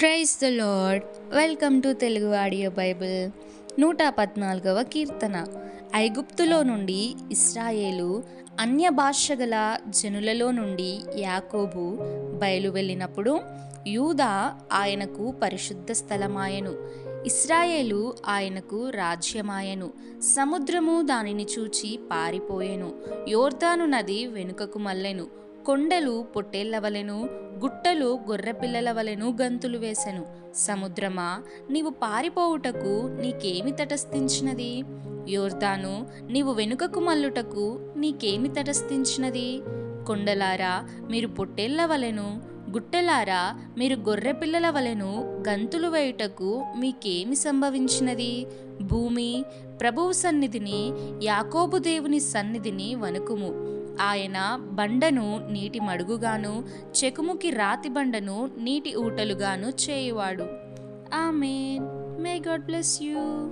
Praise the lord. Welcome to Telugu audio Bible. నూట పద్నాలుగవ కీర్తన. ఐగుప్తులో నుండి ఇస్రాయేలు అన్య భాష గల జనులలో నుండి యాకోబు బయలు వెళ్ళినప్పుడు యూదా ఆయనకు పరిశుద్ధ స్థలమాయను. ఇస్రాయేలు ఆయనకు రాజ్యమాయను. సముద్రము దానిని చూచి పారిపోయెను. యోర్దాను నది వెనుకకు మల్లెను. కొండలు పొట్టేళ్ళ వలెను గుట్టలు గొర్రెపిల్లల వలెను గంతులు వేసెను. సముద్రమా నీవు పారిపోవుటకు నీకేమి తటస్థించినది? యోర్దాను నీవు వెనుకకు మల్లుటకు నీకేమి తటస్థించినది? కొండలారా మీరు పొట్టేళ్ళ వలెను గుట్టలారా మీరు గొర్రెపిల్లల వలెను గంతులు వేయుటకు మీకేమి సంభవించినది? భూమి ప్రభువు సన్నిధిని యాకోబు దేవుని సన్నిధిని వణుకుము. ఆయన బండను నీటి మడుగుగాను చెకుముకి రాతి బండను నీటి ఊటలుగాను చేయువాడు. Amen. May God bless you.